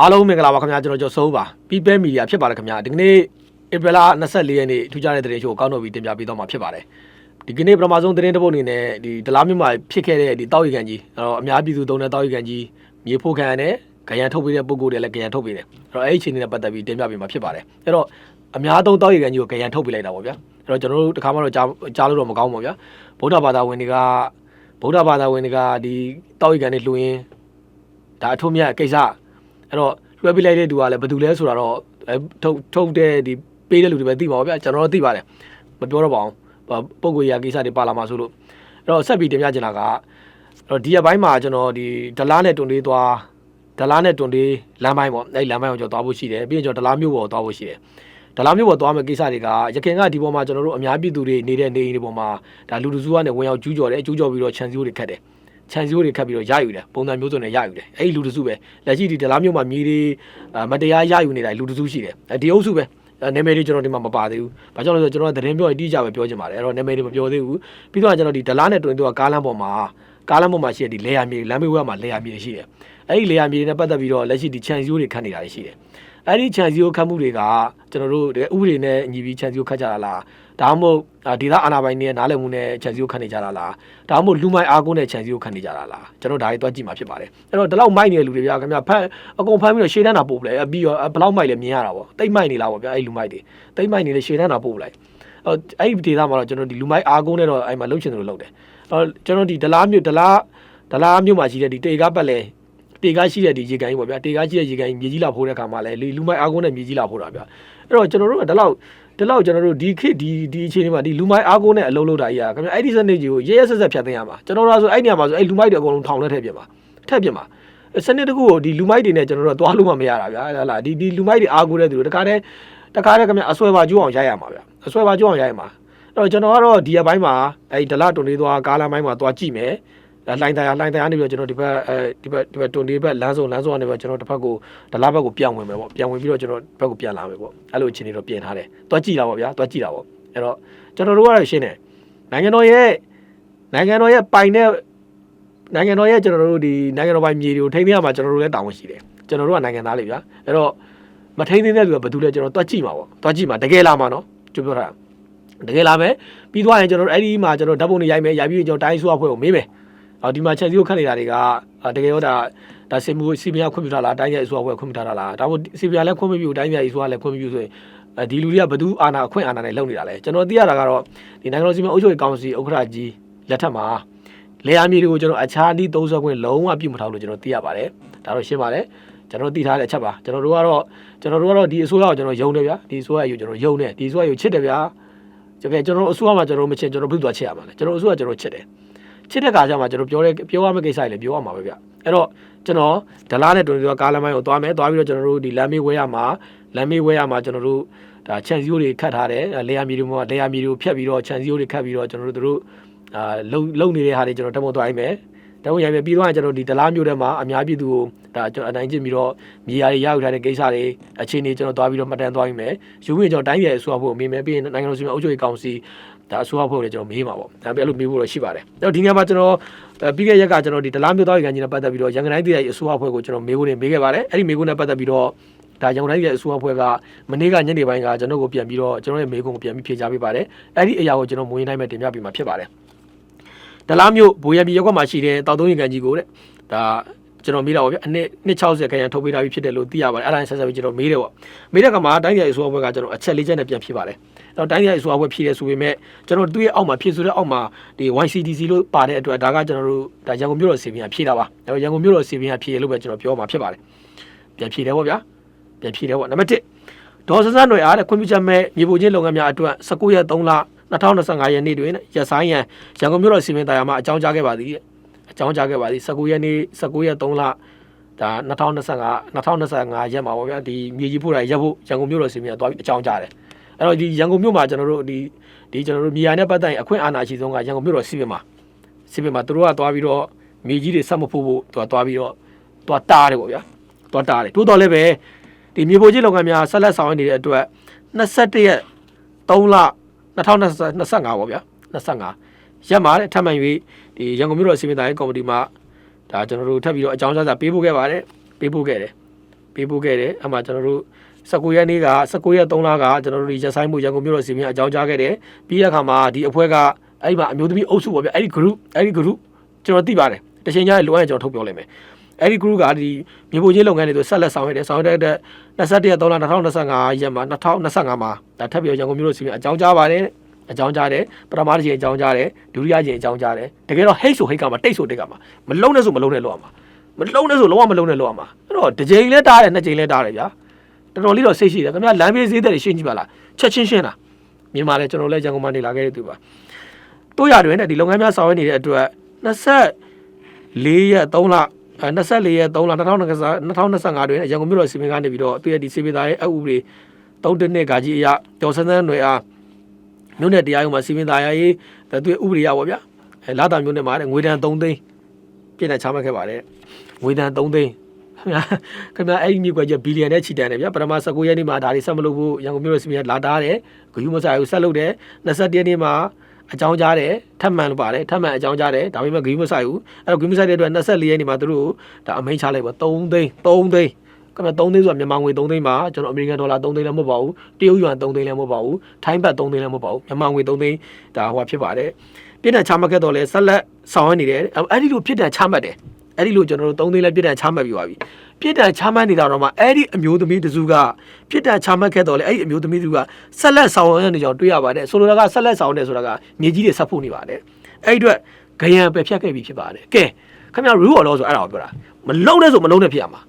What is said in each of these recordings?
အားလုံးမင်္ဂလာပါခင်ဗျာကျွန်တော်ကျော်စိုးပါ People Media ဖြစ်ပါတယ်ခင်ဗျာဒီကနေ့ဧပြီလ24ရက်နေ့ထူးခြားတဲ့သတင်းရှိုးကိုကောင်းတော်ပြီးတင်ပြပေးတော့မှာဖြစ်ပါတယ်ဒီကနေ့ပထမဆုံးသတင်းတစ်ပုဒ်အနေနဲ့ဒီဒလားမြို့မှာဖြစ်ခဲ့တဲ့ဒီတောက်ရီကန်ကြီးအဲ့တော့အများပြည်သူသုံးတဲ့တောက်ရီကန်ကြီးမြေဖို့ခံရတယ်ခရံထုတ်ပေးတဲ့ပုံကိုယ်တွေလည်းခရံထုတ်ပေးတယ်အဲ့တော့အဲ့ဒီအချိန်နဲ့ပတ်သက်ပြီးတင်ပြပေးမှာဖြစ်ပါတယ်အဲ့တော့အများသုံးတောက်ရီကန်ကြီးကိုခရံထုတ်ပေးလိုက်တာပေါ့ဗျာအဲ့တော့ကျွန်တော်တို့တခါမှတော့ကြားကြားလို့တော့မကောင်းပါဘူးဗျာဗုဒ္ဓဘာသာဝင်တွေကဗုဒ္ဓဘာသာဝင်တွေကဒီတောက်ရီကန်တွေလှူရင်းဒါအထုံးမြတ်ကိစ္စ အဲ့တော့လွှဲပေးလိုက်တဲ့သူကလည်းဘယ်သူလဲဆိုတာတော့အဲထုတ်ထုတ်တဲ့ဒီပေးတဲ့လူတွေပဲသိပါပါဗျာကျွန်တော်တို့သိပါတယ်မပြောတော့ပါအောင်ဘာပုံကိုယ်ရာကိစ္စတွေပါလာမှာဆိုလို့အဲ့တော့ဆက်ပြီးတင်ပြချင်တာကအဲ့တော့ဒီရက်ပိုင်းမှာကျွန်တော်ဒီဒလားနဲ့တွန်လေးသွားဒလားနဲ့တွန်လေးလမ်းပိုင်းပေါ့အဲ့ဒီလမ်းပိုင်းကိုကျွန်တော်သွားဖို့ရှိတယ်ပြီးရင်ကျွန်တော်ဒလားမြို့ပေါ်သွားဖို့ရှိတယ်ဒလားမြို့ပေါ်သွားမယ့်ကိစ္စတွေကရခင်ကဒီပေါ်မှာကျွန်တော်တို့အများပြည်သူတွေနေတဲ့နေအိမ်တွေပေါ်မှာဒါလူလူစုကနေဝင်ရောက်ကျူးကျော်တယ်ကျူးကျော်ပြီးတော့ခြံစည်းရိုးတွေခတ်တယ် ခြံစည်းရိုးတွေခတ်ပြီးတော့ရယူတယ်ပုံစံမျိုးစုံနဲ့ရယူတယ်အဲ့ဒီလူတစုပဲလက်ရှိဒီဒလားမြို့မှာမြေတွေအာမတရားရယူနေတာလူတစုရှိတယ်အဲဒီအုပ်စုပဲအဲနာမည်တွေကျွန်တော်ဒီမှာမပါသေးဘူး။ဘာကြောင့်လဲဆိုတော့ကျွန်တော်ကသတင်းပြောရင်တိကျပဲပြောချင်ပါတယ်။အဲ့တော့နာမည်တွေမပြောသေးဘူး။ပြီးတော့ကျွန်တော်ဒီဒလားနဲ့တွင်တော့ကားလမ်းပေါ်မှာကားလမ်းပေါ်မှာရှိတဲ့ဒီလေယာမြေလမ်းမေးဝဲမှာလေယာမြေရှိတယ်။အဲ့ဒီလေယာမြေတွေနဲ့ပတ်သက်ပြီးတော့လက်ရှိဒီခြံစည်းရိုးတွေခတ်နေတာရှိတယ်။ အဲ့ဒီခြံစည်းရိုးခတ်မှုတွေကကျွန်တော်တို့ဥပဒေနဲ့ညီပြီးခြံစည်းရိုးခတ်ကြတာလား။ဒါမှမဟုတ်ဒေသအာဏာပိုင်တွေနားလည်မှုနဲ့ခြံစည်းရိုးခတ်နေကြတာလား။ဒါမှမဟုတ်လူမိုက်အားကိုးနဲ့ခြံစည်းရိုးခတ်နေကြတာလား။ကျွန်တော်ဒါတွေတွက်ကြည့်မှာဖြစ်ပါတယ်။အဲ့တော့ဒီလောက်မိုက်နေတဲ့လူတွေဗျာခင်ဗျာဖတ်အကုန်ဖမ်းပြီးတော့ရှေ့တန်းတာပို့ပလိုက်ပြီးတော့ဘယ်လောက်မိုက်လဲမြင်ရတာပေါ့။တိတ်မိုက်နေလားပေါ့ဗျာအဲ့လူမိုက်တွေ။တိတ်မိုက်နေလေရှေ့တန်းတာပို့ပလိုက်။အဲ့အဲ့ဒီဒေသမှာတော့ကျွန်တော်ဒီလူမိုက်အားကိုးနဲ့တော့အဲ့မှာလှုပ်ချင်တယ်လို့လုပ်တယ်။အဲ့ကျွန်တော်ဒီဒလားမြို့ဒလားဒလားမြို့မှာရှိတဲ့ဒီတေကားပတ်လဲ တေကားရှိတဲ့ဒီရေကန်ကြီးပေါ့ဗျာတေကားရှိတဲ့ရေကန်ကြီးမြေကြီးလာဖိုးတဲ့ခါမှာလဲလူမိုက်အားကိုးနဲ့မြေကြီးလာဖိုးတာဗျာ။အဲ့တော့ကျွန်တော်တို့ကဒီလောက်ဒီလောက်ကျွန်တော်တို့ဒီခေတ်ဒီဒီအချိန်လေးမှာဒီလူမိုက်အားကိုးနဲ့အလုံးလုံးတာကြီးอ่ะခင်ဗျအဲ့ဒီစနစ်ကြီးကိုရဲရဲဆက်ဆက်ဖြတ်သိမ်းရမှာကျွန်တော်တို့ဆိုအဲ့နေရာမှာဆိုအဲ့လူမိုက်တွေအကုန်လုံးထောင်ထဲထည့်ပြမှာထည့်ပြမှာစနစ်တကူကိုဒီလူမိုက်တွေနဲ့ကျွန်တော်တို့သွားလို့မှမရတာဗျာဟလာဒီဒီလူမိုက်တွေအားကိုးတဲ့သူတို့တခါတည်းတခါတည်းခင်ဗျအဆွဲပါကျိုးအောင်ရိုက်ရမှာဗျာအဆွဲပါကျိုးအောင်ရိုက်ရမှာအဲ့တော့ကျွန်တော်ကတော့ဒီရက်ပိုင်းမှာအဲ့ဒလတွန်လေးသွားကားလမ်းပိုင်းမှာသွားကြည့်မယ် လိုင်းတရားလိုင်းတရားနေပြီးတော့ကျွန်တော်ဒီဘက်အဲဒီဘက်ဒီဘက်တွန်လေးဘက်လမ်းစုံလမ်းစုံကနေပြီးတော့ကျွန်တော်တစ်ဖက်ကိုဒလဘက်ကိုပြန်ဝင်မယ်ပေါ့ပြန်ဝင်ပြီးတော့ကျွန်တော်ဘက်ကိုပြန်လာမယ်ပေါ့အဲ့လိုအခြေအနေတော့ပြင်ထားတယ်သွားကြည့်တာပေါ့ဗျာသွားကြည့်တာပေါ့အဲ့တော့ကျွန်တော်တို့ကတော့ရှင်းတယ်နိုင်ငံတော်ရဲ့နိုင်ငံတော်ရဲ့ပိုင်တဲ့နိုင်ငံတော်ရဲ့ကျွန်တော်တို့ဒီနိုင်ငံတော်ပိုင်မြေတွေကိုထိန်းသိမ်းရမှာကျွန်တော်တို့လည်းတာဝန်ရှိတယ်ကျွန်တော်တို့ကနိုင်ငံသားလေးဗျာအဲ့တော့မထိန်းသိမ်းတဲ့လူကဘယ်သူလဲကျွန်တော်သွားကြည့်မှာပေါ့သွားကြည့်မှာတကယ်လာမှာနော်ကျပြောတာတကယ်လာမယ်ပြီးသွားရင်ကျွန်တော်တို့အဲ့ဒီမှာကျွန်တော်ဓာတ်ပုံတွေရိုက်မယ်ရိုက်ပြီးကျွန်တော်တိုင်းဆိုအဖွဲ့ကိုမေးမယ်အော် ဒီမှာချက်စီကိုခတ်နေတာတွေကတကယ်ရောဒါဒါစင်မှုစီပီယာခွင့်ပြုထားလားတိုင်းရဲ့အစိုးရအဖွဲ့ခွင့်ပြုထားတာလားဒါမှမဟုတ်စီပီယာလည်းခွင့်မပြုတိုင်းရဲ့အစိုးရလည်းခွင့်မပြုဆိုရင်ဒီလူတွေကဘသူအာဏာအခွင့်အာဏာနဲ့လုပ်နေတာလဲကျွန်တော်သိရတာကတော့ဒီနိုင်ငံတော်စီမံအုပ်ချုပ်ရေးကောင်စီဥက္ကဋ္ဌကြီးလက်ထက်မှာလေယာဉ်မြေတွေကိုကျွန်တော်အခြားဒီသုံးဆွဲခွင့်လုံးဝပြုမထားလို့ကျွန်တော်သိရပါတယ်ဒါတော့ရှင်းပါတယ်ကျွန်တော်သိထားတဲ့အချက်ပါကျွန်တော်တို့ကတော့ကျွန်တော်တို့ကတော့ဒီအစိုးရကိုကျွန်တော်ယုံတယ်ဗျာဒီအစိုးရကိုကျွန်တော်ယုံတယ်ဒီအစိုးရကိုချစ်တယ်ဗျာတကယ်ကျွန်တော်အစိုးရမှာကျွန်တော်မချစ်ကျွန်တော်ဘယ်သူချစ်ရမှာလဲကျွန်တော်အစိုးရကျွန်တော်ချစ်တယ် ချစ်တဲ့ခါကျမှကျွန်တော်ပြောတဲ့ပြောရမယ့်ကိစ္စတွေလည်းပြောရမှာပဲဗျအဲ့တော့ကျွန်တော်ဒလားနဲ့တွင်တွင်ကားလမ်းမိုင်းကိုသွားမယ်သွားပြီးတော့ကျွန်တော်တို့ဒီလမ်းမေးဝဲရမှာလမ်းမေးဝဲရမှာကျွန်တော်တို့ဒါခြံစည်းရိုးတွေခတ်ထားတယ်လေယာဉ်မြေတွေမှာလေယာဉ်မြေတွေကိုဖြတ်ပြီးတော့ခြံစည်းရိုးတွေခတ်ပြီးတော့ကျွန်တော်တို့တို့အာလုံလုံနေတဲ့ဟာတွေကျွန်တော်တက်မသွားအိမ်မယ်တမရိုက်ပဲပြီးတော့ကျွန်တော်ဒီဒလားမျိုးထဲမှာအများပြည်သူကိုဒါကျွန်တော်အနိုင်ကျင့်ပြီးတော့မြေယာတွေရယူထားတဲ့ကိစ္စတွေအခြေအနေကျွန်တော်သွားပြီးတော့မှတ်တမ်းသွားပြီးမယ်ယူပြီးကျွန်တော်တိုင်းပြည်အစိုးရဖို့အမေးမယ်ပြီးရင်နိုင်ငံတော်စီမံအုပ်ချုပ်ရေးကောင်စီ ဒါအစိုးရဖို့လည်းကျွန်တော်မေးမှာပေါ့ဒါပေမဲ့အဲ့လိုမေးဖို့တော့ရှိပါတယ်အဲ့တော့ဒီနေရာမှာကျွန်တော်ပြီးခဲ့ရက်ကကျွန်တော်ဒီဒလားမျိုးသားရေးကန်ကြီးနဲ့ပတ်သက်ပြီးတော့ရန်ကုန်တိုင်းပြည်အစိုးရဖွဲ့ကိုကျွန်တော်မေးဖို့နေမေးခဲ့ပါတယ်အဲ့ဒီမေးဖို့နဲ့ပတ်သက်ပြီးတော့ဒါရန်ကုန်တိုင်းရဲ့အစိုးရဖွဲ့ကမနေ့ကညနေပိုင်းကကျွန်တော်ကိုပြန်ပြီးတော့ကျွန်တော်ရဲ့မေးခွန်းကိုပြန်ပြီးဖြေကြားပေးပါတယ်အဲ့ဒီအရာကိုကျွန်တော်မွေးနိုင်မဲ့တင်ပြပေးမှာဖြစ်ပါတယ်ဒလားမျိုးဘိုးရပြည်ရက်ကွက်မှာရှိတဲ့တောက်သုံးရင်ကန်ကြီးကိုတဲ့ဒါကျွန်တော်မေးတာပေါ့ဗျအနှစ်နှစ်60ခရံထုတ်ပေးတာဖြစ်တယ်လို့သိရပါတယ်အဲ့ဒါနဲ့ဆက်ဆက်ပြီးကျွန်တော်မေးတယ်ပေါ့မေးတဲ့ကမှာတိုင်းပြည်အစိုးရဘက်ကကျွန်တော်အချက်လေးချက်နဲ့ပြန်ဖြစ်ပါတယ်အဲ့ တော့တိုင်းပြည်အစိုးရဘက်ဖြည့်ရဲဆိုပေမဲ့ကျွန်တော်သူ့ရဲ့အောက်မှာဖြည့်ဆိုတဲ့အောက်မှာဒီ YCDC လို့ပါတဲ့အတွက်ဒါကကျွန်တော်တို့ဒါရန်ကုန်မြို့တော်စီပင်ကဖြည့်တာပါအဲ့တော့ရန်ကုန်မြို့တော်စီပင်ကဖြည့်ရလို့ပဲကျွန်တော်ပြောမှာဖြစ်ပါတယ်ပြန်ဖြည့်တယ်ပေါ့ဗျာပြန်ဖြည့်တယ်ပေါ့နံပါတ်1ဒေါ်စစຫນွေအားတဲ့ခွင့်ပြုချက်မဲ့မြေပုံချင်းလုပ်ငန်းများအတွက်19ရက်3လ2025ရက်နေ့တွင်ရက်ဆိုင်ရန်ရန်ကုန်မြို့တော်စီမင်းတရားမှာအကြောင်းကြားခဲ့ပါသည်အကြောင်းကြားခဲ့ပါသည်19ရက်နေ့19ရက်3လဒါ2025 2025ရက်မှာပေါ့ဗျာဒီမြေကြီးဖို့တာရက်ဖို့ရန်ကုန်မြို့တော်စီမင်းကသွားပြီးအကြောင်းကြားတယ် အဲ့တော့ဒီရန်ကုန်မြို့မှာကျွန်တော်တို့ဒီဒီကျွန်တော်တို့မြေယာနဲ့ပတ်သက်ရင်အခွင့်အာဏာရှိဆုံးကရန်ကုန်မြို့တော်စီမင်းမှာစီမင်းမှာသူတို့ကသွားပြီးတော့မြေကြီးတွေဆက်မဖို့ဖို့သူကသွားပြီးတော့သွားတားတယ်ပေါ့ဗျာသွားတားတယ်တိုးတော်လည်းပဲဒီမြေပေါ်ကြီးလုပ်ငန်းများဆက်လက်ဆောင်ရနေတဲ့အတွက်21ရက်3လ2025ပေါ့ဗျာ25ရက်မှာတဲ့ထပ်မံ၍ဒီရန်ကုန်မြို့တော်စီမံတိုင်းကော်မတီမှဒါကျွန်တော်တို့ထပ်ပြီးတော့အကြောင်းကြားစာပေးပို့ခဲ့ပါတယ်ပေးပို့ခဲ့တယ်ပေးပို့ခဲ့တယ်အမှကျွန်တော်တို့ 19ရက်နေ့က19ရက်3လကကျွန်တော်တို့ဒီရက်ဆိုင်မှုရန်ကုန်မြို့တော်စီမင်းအကြောင်းကြားခဲ့တယ်ပြီးရခါမှာဒီအဖွဲ့ကအဲ့ဒီမှာအမျိုးသမီးအုပ်စုပေါ့ဗျအဲ့ဒီ group အဲ့ဒီ group ကျွန်တော်သိပါတယ်တချိန်ကျရင်လိုအပ်ရင်ကျွန်တော်ထုတ်ပြောလိုက်မယ်အဲ့ဒီ group ကဒီမြေပုံချင်းလုပ်ငန်းတွေဆိုဆက်လက်ဆောင်ရွက်တယ်ဆောင်ရွက်တဲ့21ရက်3လ2025ရက်မှာ2025မှာဒါထပ်ပြီးရန်ကုန်မြို့တော်စီမင်းအကြောင်းကြားပါတယ်အကြောင်းကြားတယ်ပထမတစ်ချိန်အကြောင်းကြားတယ်ဒုတိယချိန်အကြောင်းကြားတယ်တကယ်တော့ hate ဆို hate ကမှာတိတ်ဆိုတိတ်ကမှာမလုံးနဲ့ဆိုမလုံးနဲ့လောက်အောင်မှာမလုံးနဲ့ဆိုလုံးဝမလုံးနဲ့လောက်အောင်မှာအဲ့တော့တစ်ချိန်လဲတားတယ်နှစ်ချိန်လဲတားတယ်ဗျာ တော်တော်လေးတော့စိတ်ရှိတယ်ခင်ဗျာလမ်းဘေးဈေးသက်တွေရှင်းကြည့်ပါလားချက်ချင်းရှင်းတာမြန်မာလဲကျွန်တော်လဲရန်ကုန်မှာနေလာခဲ့တဲ့သူပါတို့ရတွင်နဲ့ဒီလုပ်ငန်းများဆောင်ရွက်နေတဲ့အတွက်24ရက်3လအဲ24ရက်3လ2025တွင်ရန်ကုန်မြို့တော်စီမံကနေပြီးတော့သူရဲ့ဒီစီမံသားရဲ့အဥပဒေ3တစ်နှစ်ကကြီးအရကျော်စန်းစန်းတွေအားမြို့နယ်တရားရုံးမှာစီမံသားရေးသူရဲ့ဥပဒေရပါဗျာအဲလာတာမြို့နယ်မှာငွေတန်3သိန်းပြည်နယ်ချမှတ်ခဲ့ပါတယ်ငွေတန်3သိန်း ခင်ဗျာခင်ဗျာအဲ့ဒီမြေကွက်ကျဘီလီယံနဲ့ချီတန်တယ်ဗျာပထမ19ရက်နေ့မှာဒါတွေဆက်မလုပ်ဖို့ရန်ကုန်မြို့တော်စီမံလာတာတယ်ဂယူမဆိုင်ကိုဆက်လုပ်တယ်21ရက်နေ့မှာအကြောင်းကြားတယ်ထပ်မံလို့ပါတယ်ထပ်မံအကြောင်းကြားတယ်ဒါပေမဲ့ဂယူမဆိုင်ဘူးအဲ့တော့ဂယူမဆိုင်တဲ့အတွက်24ရက်နေ့မှာသူတို့ဒါအမိန့်ချလိုက်ပါ3သိန်း3သိန်းခင်ဗျာ3သိန်းဆိုတာမြန်မာငွေ3သိန်းပါကျွန်တော်အမေရိကန်ဒေါ်လာ3သိန်းလည်းမဟုတ်ပါဘူးတရုတ်ယွမ်3သိန်းလည်းမဟုတ်ပါဘူးထိုင်းဘတ်3သိန်းလည်းမဟုတ်ပါဘူးမြန်မာငွေ3သိန်းဒါဟိုဖြစ်ပါတယ်ပြည်နယ်ချမှတ်ခဲ့တော့လဲဆက်လက်ဆောင်ရွက်နေတယ်အဲ့ဒီလိုဖြစ်တဲ့ချမှတ်တယ် အဲ့ဒီလိုကျွန်တော်တို့3သိန်းလည်းပြည်နယ်ချမှတ်ပြီးပါပြီပြစ်ဒဏ်ချမှတ်နေတာတော့မှအဲ့ဒီအမျိုးသမီးတစုကပြစ်ဒဏ်ချမှတ်ခဲ့တော့လေအဲ့ဒီအမျိုးသမီးတစုကဆက်လက်ဆောင်ရနေကြောင်တွေ့ရပါတယ်ဆိုလိုတာကဆက်လက်ဆောင်နေဆိုတာကမြေကြီးတွေဆက်ဖို့နေပါတယ်အဲ့ဒီအတွက်ဂယံပဲဖြတ်ခဲ့ပြီဖြစ်ပါတယ်ကဲခင်ဗျာ rule of law ဆိုအဲ့ဒါကိုပြောတာမလုံးနဲ့ဆိုမလုံးနဲ့ဖြစ်ရမှာ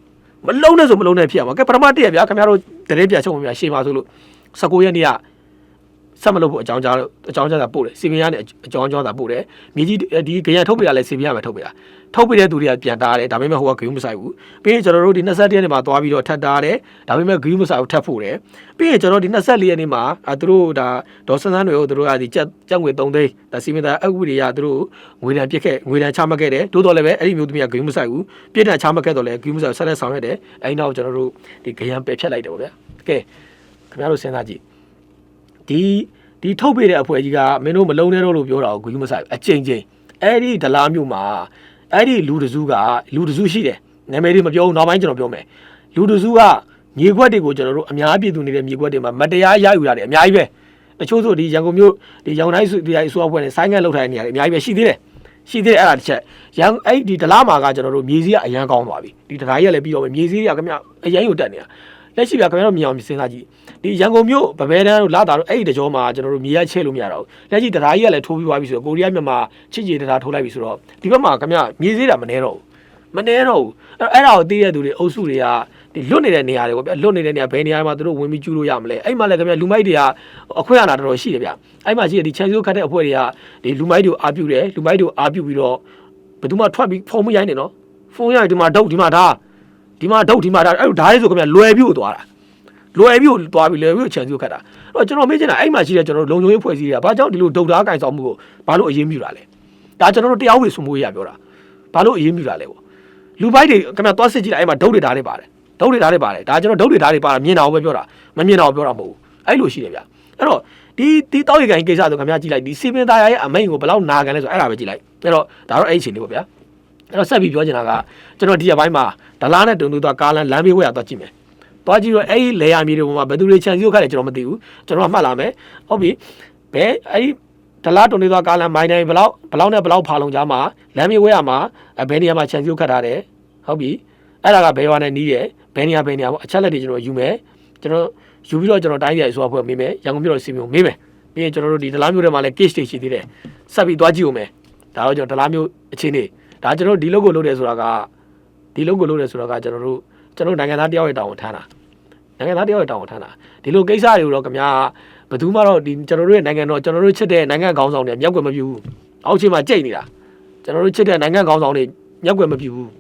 မလုံးနဲ့ဆိုမလုံးနဲ့ဖြစ်ရမှာကဲပထမတည့်ရဗျာခင်ဗျားတို့တရေပြချုပ်မပြရှေ့ပါဆိုလို့19ရက်နေ့က ဆက်မလုပ်ဖို့အကြောင်းကြားအကြောင်းကြားတာပို့တယ်စီပင်ရနဲ့အကြောင်းကြားတာပို့တယ်မြေကြီးဒီဂရန်ထုတ်ပြရလဲစီပင်ရမယ်ထုတ်ပြတာထုတ်ပြတဲ့သူတွေကပြန်တားတယ်ဒါပေမဲ့ဟိုကဂယူးမဆိုင်ဘူးပြီးရင်ကျွန်တော်တို့ဒီ21ရက်နေ့မှာသွားပြီးတော့ထပ်တားတယ်ဒါပေမဲ့ဂယူးမဆိုင်ဘူးထပ်ဖို့တယ်ပြီးရင်ကျွန်တော်ဒီ24ရက်နေ့မှာအဲသူတို့ဒါဒေါ်စန်းစန်းတွေကိုသူတို့ကဒီကြက်ကြက်ငွေ3သိန်းဒါစီမင်တာအဥပဒေရသူတို့ငွေတန်ပြစ်ခဲ့ငွေတန်ချမှတ်ခဲ့တယ်တိုးတော်လည်းပဲအဲ့ဒီမျိုးသမီးကဂယူးမဆိုင်ဘူးပြစ်ဒဏ်ချမှတ်ခဲ့တော့လည်းဂယူးမဆိုင်ဆက်လက်ဆောင်ရွက်တယ်အဲ့နောက်ကျွန်တော်တို့ဒီဂရန်ပယ်ဖြတ်လိုက်တယ်ပေါ့ဗျာကဲခင်ဗျားတို့စဉ်းစားကြည့် ဒီဒီထုတ်ပေးတဲ့အဖွဲ့ကြီးကမင်းတို့မလုံးနဲ့တော့လို့ပြောတာကိုဂယူးမဆိုင်အချိန်ချင်းအဲ့ဒီဒလားမျိုးမှာအဲ့ဒီလူတစုကလူတစုရှိတယ်နာမည်တွေမပြောဘူးနောက်ပိုင်းကျွန်တော်ပြောမယ်လူတစုကမြေခွက်တွေကိုကျွန်တော်တို့အများပြည်သူနေတဲ့မြေခွက်တွေမှာမတရားရယူရတယ်အများကြီးပဲတချို့ဆိုဒီရန်ကုန်မြို့ဒီရောင်တိုင်းစုဒီအစိုးရအဖွဲ့နဲ့ဆိုင်းငံ့လောက်ထိုင်နေရတယ်အများကြီးပဲရှိသေးတယ်ရှိသေးတယ်အဲ့ဒါတစ်ချက်ရန်အဲ့ဒီဒလားမှာကကျွန်တော်တို့မြေစည်းကအရန်ကောင်းသွားပြီဒီတရားကြီးကလည်းပြီးတော့မြေစည်းတွေကခင်ဗျအရန်ကိုတက်နေတာလက်ရှိပြခင်ဗျားတို့မြင်အောင်စဉ်းစားကြည့် ဒီရန်ကုန်မြို့ဗဘဲတန်းတို့လာတာတို့အဲ့ဒီတကြောမှာကျွန်တော်တို့မြေရချဲ့လို့မရတော့ဘူးလက်ရှိတရားကြီးကလည်းထိုးပြီးသွားပြီဆိုတော့ကိုရီးယားမြန်မာချစ်ကြည်တရားထိုးလိုက်ပြီဆိုတော့ဒီဘက်မှာခင်ဗျာမြေစည်းတာမနေတော့ဘူးမနေတော့ဘူးအဲ့အဲ့ဒါကိုသိရတဲ့သူတွေအုပ်စုတွေကဒီလွတ်နေတဲ့နေရာတွေပေါ့ဗျလွတ်နေတဲ့နေရာဘယ်နေရာမှာသူတို့ဝင်ပြီးကျူးလို့ရမလဲအဲ့မှာလည်းခင်ဗျလူမိုက်တွေကအခွင့်အာဏာတော်တော်ရှိတယ်ဗျအဲ့မှာရှိတဲ့ဒီချန်စီယိုခတ်တဲ့အဖွဲ့တွေကဒီလူမိုက်တွေကိုအာပြုတယ်လူမိုက်တွေကိုအာပြုပြီးတော့ဘယ်သူမှထွက်ပြီးဖုံမရိုင်းနေနော်ဖုံရိုင်းဒီမှာဒုတ်ဒီမှာဒါဒီမှာဒုတ်ဒီမှာဒါအဲ့လိုဓာတ်လေးဆိုခင်ဗျလွယ်ပြီးကိုသွားတာ လွယ်ပြီးကိုသွားပြီးလွယ်ပြီးကိုချန်စီယိုခတ်တာအဲ့တော့ကျွန်တော်မေးချင်တာအဲ့မှာရှိတဲ့ကျွန်တော်တို့လုံခြုံရေးဖွဲ့စည်းတွေကဘာကြောင့်ဒီလိုဒုတ်ဓာတ်ကင်ဆောင်မှုကိုဘာလို့အရေးမြူတာလဲဒါကျွန်တော်တို့တရားဥပဒေစိုးမိုးရေးရပြောတာဘာလို့အရေးမြူတာလဲပေါ့လူပိုက်တွေခင်ဗျသွားစစ်ကြည့်လိုက်အဲ့မှာဒုတ်တွေဓာတ်တွေပါတယ်ဒုတ်တွေဓာတ်တွေပါတယ်ဒါကျွန်တော်ဒုတ်တွေဓာတ်တွေပါတာမြင်တာကိုပဲပြောတာမမြင်တာကိုပြောတာမဟုတ်ဘူးအဲ့လိုရှိတယ်ဗျအဲ့တော့ဒီဒီတောက်ရီကန်ကိစ္စဆိုခင်ဗျကြည့်လိုက်ဒီစီပင်သားရဲ့အမိန်ကိုဘယ်လောက်နာခံလဲဆိုအဲ့ဒါပဲကြည့်လိုက်အဲ့တော့ဒါတော့အဲ့ဒီအချိန်လေးပေါ့ဗျာအဲ့တော့ဆက်ပြီးပြောချင်တာကကျွန်တော်ဒီရက်ပိုင်းမှာဒလားနဲ့တုံတူသွားကားလမ်းလမ်းဘေးဝဲရသွားကြည့်မယ် သွားကြည့်တော့အဲ့ဒီလေယာမြေတွေပေါ်မှာဘယ်သူတွေခြံစည်းခတ်တယ်ကျွန်တော်မသိဘူးကျွန်တော်မှတ်လာမယ်ဟုတ်ပြီဘယ်အဲ့ဒီဒလားတုံတူသွားကားလမ်းမိုင်းတိုင်းဘယ်လောက်ဘယ်လောက်နဲ့ဘယ်လောက်ဖာလုံကြားမှာလမ်းဘေးဝဲရမှာဘယ်နေရာမှာခြံစည်းခတ်ထားတယ်ဟုတ်ပြီအဲ့ဒါကဘယ်ရွာနဲ့နီးတယ်ဘယ်နေရာဘယ်နေရာပေါ့အချက်လက်တွေကျွန်တော်ယူမယ်ကျွန်တော်ယူပြီးတော့ကျွန်တော်တိုင်းပြည်အစိုးရဖွဲ့မေးမယ်ရန်ကုန်မြို့တော်စီမံမေးမယ်ပြီးရင်ကျွန်တော်တို့ဒီဒလားမျိုးထဲမှာလည်း case တွေရှိသေးတယ်ဆက်ပြီးသွားကြည့်ဦးမယ်ဒါတော့ကျွန်တော်ဒလားမျိုးအခြေအနေဒါကျွန်တော်ဒီ logo လုပ်တယ်ဆိုတာကဒီ logo လုပ်တယ်ဆိုတာကကျွန်တော်တို့ ကျွန်တော်နိုင်ငံသားတယောက်ရဲ့တောင်းဝန်ထမ်းတာနိုင်ငံသားတယောက်ရဲ့တောင်းဝန်ထမ်းတာဒီလိုကိစ္စတွေကိုတော့ခင်ဗျာဘယ်သူမှတော့ဒီကျွန်တော်တို့ရဲ့နိုင်ငံတော်ကျွန်တော်တို့ချစ်တဲ့နိုင်ငံခေါင်းဆောင်တွေမြောက်ွယ်မပြူဘူးအောက်ခြေမှာကြိတ်နေတာကျွန်တော်တို့ချစ်တဲ့နိုင်ငံခေါင်းဆောင်တွေမြောက်ွယ်မပြူဘူး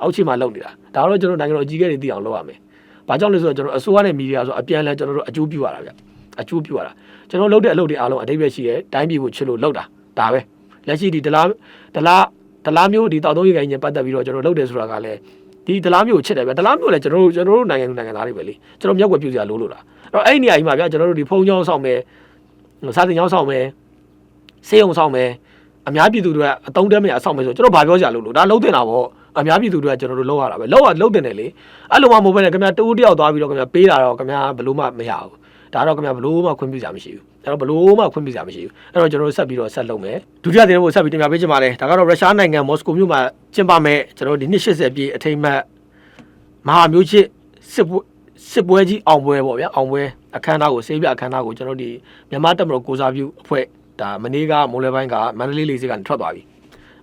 အောက်ခြေမှာလုပ်နေတာဒါတော့ကျွန်တော်နိုင်ငံတော်အကြီးအကဲတွေသိအောင်လုပ်ရမယ်။ဘာကြောင့်လဲဆိုတော့ကျွန်တော်အစိုးရနဲ့မီဒီယာဆိုအပြန်အလှန်ကျွန်တော်တို့အကျိုးပြုရတာဗျ။အကျိုးပြုရတာ။ကျွန်တော်လုပ်တဲ့အလုပ်တွေအားလုံးအတိတ်ပဲရှိရဲတိုင်းပြည်ကိုချစ်လို့လုပ်တာဒါပဲ။လက်ရှိဒီဒလားဒလားဒလားမျိုးဒီတောက်သုံးရေကိုင်းချင်းပတ်သက်ပြီးတော့ကျွန်တော်လုပ်တယ်ဆိုတာကလည်း ဒီဒလားမျိုးကိုချစ်တယ်ဗျ။ဒလားမျိုးလည်းကျွန်တော်တို့ကျွန်တော်တို့နိုင်ငံနိုင်ငံသားတွေပဲလေ။ကျွန်တော်မြောက်ွယ်ပြုစရာလိုလို့လား။အဲ့တော့အဲ့ဒီနေရာကြီးမှာဗျကျွန်တော်တို့ဒီဖုံချောင်းဆောင်မယ်။စာတင်ချောင်းဆောင်မယ်။စေယုံဆောင်မယ်။အများပြည်သူတွေကအတုံးတဲမရအဆောင်မယ်ဆိုကျွန်တော်ဘာပြောကြလို့လို့ဒါလုံးတင်တာပေါ့အများပြည်သူတွေကကျွန်တော်တို့လောက်ရတာပဲလောက်ရလောက်တင်တယ်လေအဲ့လိုမှမဟုတ်ဘဲနဲ့ခင်ဗျာတူတယောက်သွားပြီးတော့ခင်ဗျာပေးတာတော့ခင်ဗျာဘလို့မှမရဘူး ဒါတော့ခင်ဗျာဘလို့မှခွင့်ပြုစရာမရှိဘူးအဲ့တော့ဘလို့မှခွင့်ပြုစရာမရှိဘူးအဲ့တော့ကျွန်တော်တို့ဆက်ပြီးတော့ဆက်လုပ်မယ်ဒုတိယတင်ဖို့ဆက်ပြီးတင်ပြပေးချင်ပါတယ်ဒါကတော့ရုရှားနိုင်ငံမော်စကိုမြို့မှာကျင်းပမဲ့ကျွန်တော်တို့ဒီနှစ်80ပြည့်အထိမ်းအမှတ်မဟာမျိုးချစ်စစ်ပွဲစစ်ပွဲကြီးအောင်ပွဲပေါ့ဗျာအောင်ပွဲအခမ်းအနားကိုစေးပြအခမ်းအနားကိုကျွန်တော်တို့ဒီမြန်မာတပ်မတော်ကိုစားပြုအဖွဲ့ဒါမနေ့ကမိုးလဲပိုင်းကမန္တလေးလေးစစ်ကနေထွက်သွားပြီ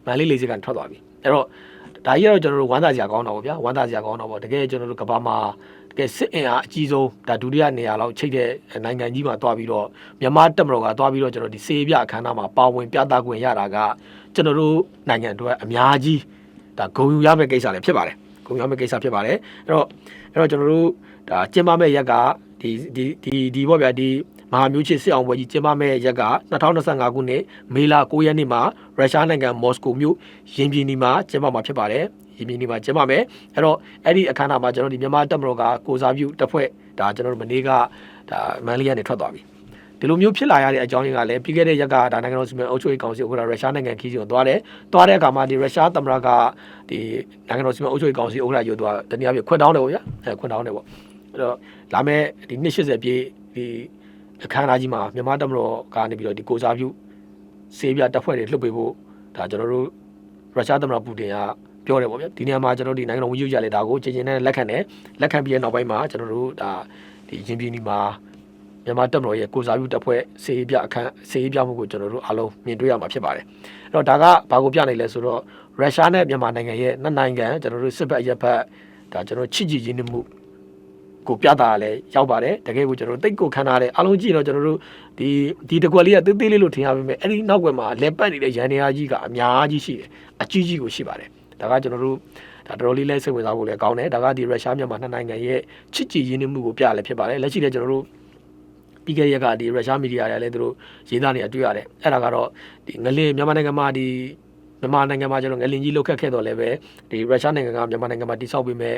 မန္တလေးလေးစစ်ကနေထွက်သွားပြီအဲ့တော့ဒါကြီးကတော့ကျွန်တော်တို့ဝမ်းသာစရာကောင်းတော့ဗောဗျာဝမ်းသာစရာကောင်းတော့ဗောတကယ်ကျွန်တော်တို့ကမ္ဘာမှာတ ကယ်စစ်အင်အားအကြီးဆုံးဒါဒုတိယနေရာလောက်ချိတ်တဲ့နိုင်ငံကြီးမှာတွားပြီးတော့မြန်မာတက်မတော်ကတွားပြီးတော့ကျွန်တော်ဒီစေပြအခမ်းအနားမှာပါဝင်ပြသခွင့်ရတာကကျွန်တော်တို့နိုင်ငံအတွက်အများကြီးဒါဂုဏ်ယူရမယ့်ကိစ္စလည်းဖြစ်ပါတယ်ဂုဏ်ယူရမယ့်ကိစ္စဖြစ်ပါတယ်အဲ့တော့အဲ့တော့ကျွန်တော်တို့ဒါကျင်းပမဲ့ရက်ကဒီဒီဒီဒီဗောဗျာဒီမဟာမျိုးချစ်စစ်အောင်ပွဲကြီးကျင်းပမဲ့ရက်က2025ခုနှစ်မေလ9ရက်နေ့မှာရုရှားနိုင်ငံမော်စကိုမြို့ရင်ပြည်နီမှာကျင်းပမှာဖြစ်ပါတယ်။ ရင်ပြည်နီမှာကျင်းပမယ်။အဲ့တော့အဲ့ဒီအခမ်းအနားမှာကျွန်တော်ဒီမြန်မာတပ်မတော်ကကိုစားပြုတပ်ဖွဲ့ဒါကျွန်တော်တို့မနေ့ကဒါမန်လေးကနေထွက်သွားပြီ။ဒီလိုမျိုးဖြစ်လာရတဲ့အကြောင်းရင်းကလည်းပြီးခဲ့တဲ့ရက်ကဒါနိုင်ငံတော်စီမံအုပ်ချုပ်ရေးကောင်စီဥက္ကဋ္ဌရုရှားနိုင်ငံခီးစီကိုသွားတယ်။သွားတဲ့အခါမှာဒီရုရှားသမ္မတကဒီနိုင်ငံတော်စီမံအုပ်ချုပ်ရေးကောင်စီဥက္ကဋ္ဌရုပ်သွားတနည်းအားဖြင့်ခွင့်တောင်းတယ်ပေါ့ဗျာ။အဲခွင့်တောင်းတယ်ပေါ့။အဲ့တော့လာမဲ့ဒီ280ပြည့်ဒီအခမ်းအနားကြီးမှာမြန်မာတပ်မတော်ကနေပြီးတော့ဒီကိုစားပြုစေးပြတပ်ဖွဲ့တွေလှုပ်ပေးဖို့ဒါကျွန်တော်တို့ရုရှားသမ္မတပူတင်က ပြောတယ်ပေါ့ဗျာဒီနေရာမှာကျွန်တော်တို့ဒီနိုင်ငံတော်ဝန်ကြီးချုပ်ကြလေဒါကိုချင်းချင်းနဲ့လက်ခံတယ်လက်ခံပြီးတဲ့နောက်ပိုင်းမှာကျွန်တော်တို့ဒါဒီရင်ပြည်နီမှာမြန်မာတပ်မတော်ရဲ့ကိုစားပြုတပ်ဖွဲ့စေးပြအခမ်းစေးပြမှုကိုကျွန်တော်တို့အားလုံးမြင်တွေ့ရမှာဖြစ်ပါတယ်အဲ့တော့ဒါကဘာကိုပြနိုင်လဲဆိုတော့ရုရှားနဲ့မြန်မာနိုင်ငံရဲ့နှစ်နိုင်ငံကျွန်တော်တို့စစ်ဘက်အရက်ဘက်ဒါကျွန်တော်ချစ်ကြည်ရင်းနှီးမှုကိုပြတာလည်းရောက်ပါတယ်တကယ်ကိုကျွန်တော်တို့တိတ်ကိုခံထားတယ်အားလုံးကြည့်တော့ကျွန်တော်တို့ဒီဒီတကွက်လေးကသေးသေးလေးလို့ထင်ရပါမယ်အဲ့ဒီနောက်ကွယ်မှာလက်ပတ်နေတဲ့ရန်နေရာကြီးကအများကြီးရှိတယ်အကြီးကြီးကိုရှိပါတယ် ဒါကကျွန်တော်တို့ဒါတော်တော်လေးလဲစိတ်ဝင်စားဖို့လည်းကောင်းတယ်ဒါကဒီရုရှားမြန်မာနှစ်နိုင်ငံရဲ့ချစ်ကြည်ရင်းနှီးမှုကိုပြလည်းဖြစ်ပါတယ်လက်ရှိလည်းကျွန်တော်တို့ပြီးခဲ့တဲ့ရက်ကဒီရုရှားမီဒီယာတွေလည်းသူတို့ရေးသားနေအတွေ့ရတယ်အဲ့ဒါကတော့ဒီငလင်မြန်မာနိုင်ငံမှာဒီမြန်မာနိုင်ငံမှာကျွန်တော်ငလင်ကြီးလောက်ခတ်ခဲ့တော့လည်းပဲဒီရုရှားနိုင်ငံကမြန်မာနိုင်ငံမှာတိစောက်ပေးမဲ့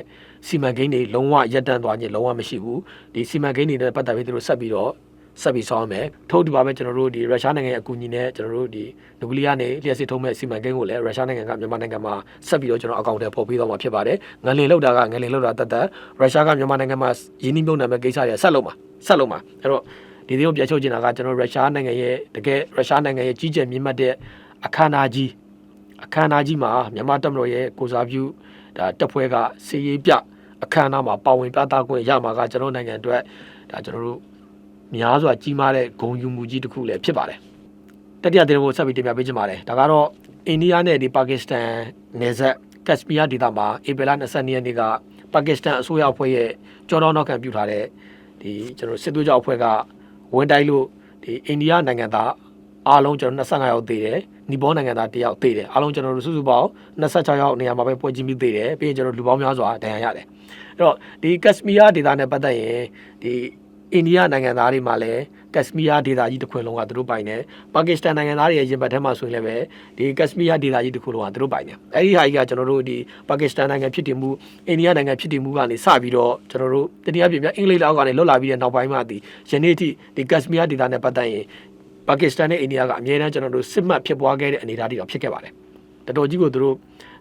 စီမံကိန်းတွေလုံးဝရပ်တန့်သွားခြင်းလုံးဝမရှိဘူးဒီစီမံကိန်းတွေနဲ့ပတ်သက်ပြီးသူတို့ဆက်ပြီးတော့ ဆက်ပြီးဆောင်ရမယ်ထို့တူပါပဲကျွန်တော်တို့ဒီရုရှားနိုင်ငံရဲ့အကူအညီနဲ့ကျွန်တော်တို့ဒီနျူကလ িয়ার နဲ့လျှက်စစ်ထုံးမဲ့စီမံကိန်းကိုလည်းရုရှားနိုင်ငံကမြန်မာနိုင်ငံမှာဆက်ပြီးတော့ကျွန်တော်အကောင့်ထဲပေါ်ပေးသွားမှာဖြစ်ပါတယ်ငလင်လောက်တာကငလင်လောက်တာတတ်တတ်ရုရှားကမြန်မာနိုင်ငံမှာရင်းနှီးမြှုပ်နှံမဲ့ကိစ္စတွေဆက်လုပ်မှာဆက်လုပ်မှာအဲ့တော့ဒီသေးကိုပြချုပ်ချင်တာကကျွန်တော်ရုရှားနိုင်ငံရဲ့တကယ်ရုရှားနိုင်ငံရဲ့ကြီးကျယ်မြင့်မြတ်တဲ့အခမ်းအနားကြီးအခမ်းအနားကြီးမှာမြန်မာတပ်မတော်ရဲ့ကိုစားပြုဒါတပ်ဖွဲ့ကစီရေးပြအခမ်းအနားမှာပါဝင်ပြသခွင့်ရမှာကကျွန်တော်နိုင်ငံအတွက်ဒါကျွန်တော်တို့ များစွာကြီးမားတဲ့ဂုဏ်ယူမှုကြီးတစ်ခုလည်းဖြစ်ပါတယ်တတိယတင်ကိုဆက်ပြီးတင်ပြပေးချင်ပါတယ်ဒါကတော့အိန္ဒိယနဲ့ဒီပါကစ္စတန်နယ်စပ်ကက်စပီးယားဒေသမှာဧပြီလ22ရက်နေ့ကပါကစ္စတန်အစိုးရအဖွဲ့ရဲ့ကြောတော်နောက်ခံပြုထားတဲ့ဒီကျွန်တော်စစ်သွေးကြောအဖွဲ့ကဝင်တိုက်လို့ဒီအိန္ဒိယနိုင်ငံသားအားလုံးကျွန်တော်25ယောက်သေတယ်နီပေါနိုင်ငံသား1ယောက်သေတယ်အားလုံးကျွန်တော်တို့စုစုပေါင်း26ယောက်နေရာမှာပဲပွဲချင်းပြီးသေတယ်ပြီးရင်ကျွန်တော်လူပေါင်းများစွာဒဏ်ရာရတယ်အဲ့တော့ဒီကက်စမီးယားဒေသနဲ့ပတ်သက်ရင်ဒီ အိန္ဒိယနိုင်ငံသားတွေမှာလည်းကက်စမီးယားဒေသကြီးတစ်ခွင်လုံးကသူတို့ပိုင်တယ်ပါကစ္စတန်နိုင်ငံသားတွေရဲ့ရင်ဘတ်ထဲမှာဆိုရင်လည်းပဲဒီကက်စမီးယားဒေသကြီးတစ်ခုလုံးကသူတို့ပိုင်တယ်အဲ့ဒီဟာကြီးကကျွန်တော်တို့ဒီပါကစ္စတန်နိုင်ငံဖြစ်တည်မှုအိန္ဒိယနိုင်ငံဖြစ်တည်မှုကနေစပြီးတော့ကျွန်တော်တို့တတိယပြပြအင်္ဂလိပ်လောက်ကနေလွတ်လာပြီးတဲ့နောက်ပိုင်းမှာဒီယနေ့အထိဒီကက်စမီးယားဒေသနဲ့ပတ်သက်ရင်ပါကစ္စတန်နဲ့အိန္ဒိယကအမြဲတမ်းကျွန်တော်တို့စစ်မှတ်ဖြစ်ပွားခဲ့တဲ့အနေအထားတွေတော့ဖြစ်ခဲ့ပါတယ်တော်တော်ကြီးကိုသူတို့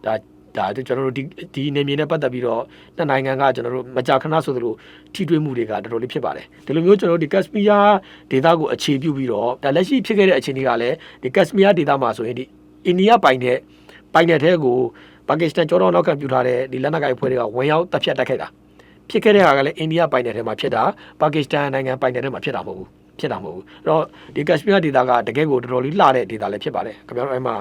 ဒါ ဒါကျွန်တော်တို့ဒီဒီနေမြေနဲ့ပတ်သက်ပြီးတော့နှစ်နိုင်ငံကကျွန်တော်တို့မကြာခဏဆိုသလိုထိတွေ့မှုတွေကတော်တော်လေးဖြစ်ပါတယ်ဒီလိုမျိုးကျွန်တော်တို့ဒီကက်စပီးယားဒေသကိုအခြေပြုပြီးတော့ဒါလက်ရှိဖြစ်ခဲ့တဲ့အခြေအနေကလည်းဒီကက်စပီးယားဒေသမှာဆိုရင်ဒီအိန္ဒိယပိုင်တဲ့ပိုင်တဲ့ထဲကိုပါကစ္စတန်ကြောတော်နောက်ကပြုထားတဲ့ဒီလက်နက်ကိုင်အဖွဲ့တွေကဝင်ရောက်တပ်ဖြတ်တက်ခဲ့တာဖြစ်ခဲ့တဲ့ဟာကလည်းအိန္ဒိယပိုင်တဲ့ထဲမှာဖြစ်တာပါကစ္စတန်နိုင်ငံပိုင်တဲ့ထဲမှာဖြစ်တာမဟုတ်ဘူးဖြစ်တာမဟုတ်ဘူးအဲ့တော့ဒီကက်စပီးယားဒေတာကတကယ်ကိုတော်တော်လေးလှတဲ့ဒေတာလည်းဖြစ်ပါတယ်ခင်ဗျားတို့အဲ့မှာ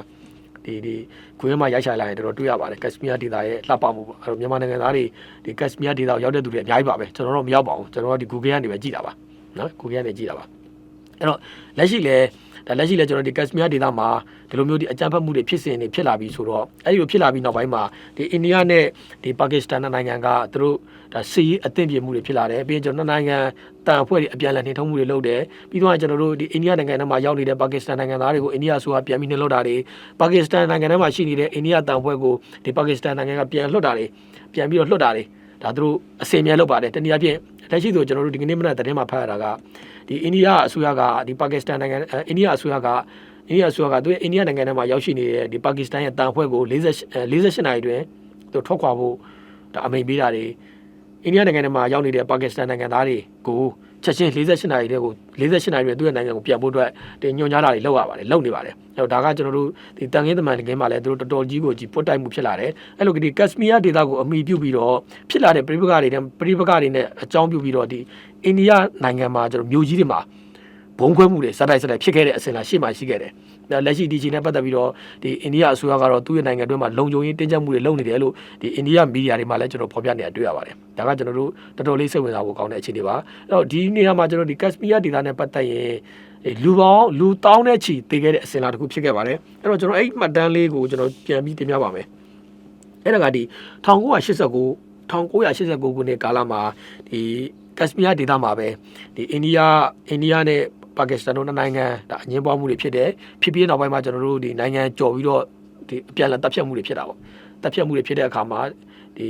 ဒီဒီခွေးမှာရိုက်ချလိုက်ရင်တော်တော်တွေ့ရပါတယ်ကက်စပီးယားဒေတာရဲ့လှပမှုပေါ့အဲ့တော့မြန်မာနိုင်ငံသားတွေဒီကက်စပီးယားဒေတာကိုရောက်တဲ့သူတွေအများကြီးပါပဲကျွန်တော်တို့မရောက်ပါဘူးကျွန်တော်တို့ဒီ Google ကနေပဲကြည့်တာပါနော် Google ကနေကြည့်တာပါအဲ့တော့လက်ရှိလည်း ဒါလက်ရှိလည်းကျွန်တော်ဒီကက်စမီးယားဒေသမှာဒီလိုမျိုးဒီအကြမ်းဖက်မှုတွေဖြစ်စဉ်တွေဖြစ်လာပြီးဆိုတော့အဲ့ဒီလိုဖြစ်လာပြီးနောက်ပိုင်းမှာဒီအိန္ဒိယနဲ့ဒီပါကစ္စတန်နိုင်ငံကသူတို့ဒါစီးအသင့်ပြမှုတွေဖြစ်လာတယ်ပြီးရင်ကျွန်တော်နှစ်နိုင်ငံတန်အဖွဲ့တွေအပြန်အလှန်နှိမ်ထုံးမှုတွေလုပ်တယ်ပြီးတော့ကျွန်တော်တို့ဒီအိန္ဒိယနိုင်ငံထဲမှာရောက်နေတဲ့ပါကစ္စတန်နိုင်ငံသားတွေကိုအိန္ဒိယဆိုတာပြန်ပြီးနှိမ်လွတ်တာတွေပါကစ္စတန်နိုင်ငံထဲမှာရှိနေတဲ့အိန္ဒိယတန်အဖွဲ့ကိုဒီပါကစ္စတန်နိုင်ငံကပြန်လွတ်တာတွေပြန်ပြီးတော့လွတ်တာတွေ ဒါသူတို့အစင်မြဲလုပ်ပါတယ်တနည်းအားဖြင့်လက်ရှိဆိုကျွန်တော်တို့ဒီကနေ့မနက်သတင်းမှာဖတ်ရတာကဒီအိန္ဒိယအစိုးရကဒီပါကစ္စတန်နိုင်ငံအိန္ဒိယအစိုးရကအိန္ဒိယအစိုးရကသူရဲ့အိန္ဒိယနိုင်ငံထဲမှာရောက်ရှိနေတဲ့ဒီပါကစ္စတန်ရဲ့တန်ဖွဲ့ကို48 48နာရီတွင်သူထွက်ခွာဖို့ဒါအမိန်ပေးတာတွေအိန္ဒိယနိုင်ငံထဲမှာရောက်နေတဲ့ပါကစ္စတန်နိုင်ငံသားတွေကို ချက်ချင်း48နာရီတည်းကို48နာရီတည်းသူ့ရဲ့နိုင်ငံကိုပြန်ဖို့အတွက်ဒီညွှန်ကြားတာတွေလုပ်ရပါတယ်လုပ်နေပါတယ်အဲ့တော့ဒါကကျွန်တော်တို့ဒီတန်ခင်းသမန်တကင်းမှာလည်းသူတို့တော်တော်ကြီးကိုကြီးပွတ်တိုက်မှုဖြစ်လာတယ်အဲ့လိုဒီကက်စမီးယားဒေသကိုအမိပြုပြီးတော့ဖြစ်လာတဲ့ပြိပကတွေနဲ့ပြိပကတွေနဲ့အကြောင်းပြုပြီးတော့ဒီအိန္ဒိယနိုင်ငံမှာကျွန်တော်မြို့ကြီးတွေမှာဘုံခွဲမှုတွေစတိုက်စတိုက်ဖြစ်ခဲ့တဲ့အစဉ်လာရှေ့မှာရှိခဲ့တယ်။ဒါ လက်ရှိဒီချိန်နဲ့ပတ်သက်ပြီးတော့ဒီအိန္ဒိယအစိုးရကတော့သူ့ရဲ့နိုင်ငံတွင်းမှာလုံခြုံရေးတင်းကျပ်မှုတွေလုပ်နေတယ်လို့ဒီအိန္ဒိယမီဒီယာတွေမှာလည်းကျွန်တော်ဖော်ပြနေတာတွေ့ရပါတယ်။ဒါကကျွန်တော်တို့တော်တော်လေးစိတ်ဝင်စားဖို့ကောင်းတဲ့အခြေအနေပါ။အဲ့တော့ဒီနေရာမှာကျွန်တော်ဒီကက်စပီးယားဒေသနဲ့ပတ်သက်ရင်အဲလူပေါင်းလူတောင်းတဲ့ချီတည်ခဲ့တဲ့အစဉ်လာတစ်ခုဖြစ်ခဲ့ပါတယ်။အဲ့တော့ကျွန်တော်အဲ့ဒီမှတ်တမ်းလေးကိုကျွန်တော်ပြန်ပြီးတင်ပြပါမယ်။အဲ့ဒါကဒီ1989 1989ခုနှစ်ကာလမှာဒီကက်စပီးယားဒေသမှာပဲဒီအိန္ဒိယအိန္ဒိယနဲ့ ပါကစ္စတန်တို့နှစ်နိုင်ငံဒါအငင်းပွားမှုတွေဖြစ်တယ်ဖြစ်ပြီးနောက်ပိုင်းမှာကျွန်တော်တို့ဒီနိုင်ငံကြော်ပြီးတော့ဒီအပြန်အလှန်တပ်ဖြတ်မှုတွေဖြစ်တာပေါ့တပ်ဖြတ်မှုတွေဖြစ်တဲ့အခါမှာဒီ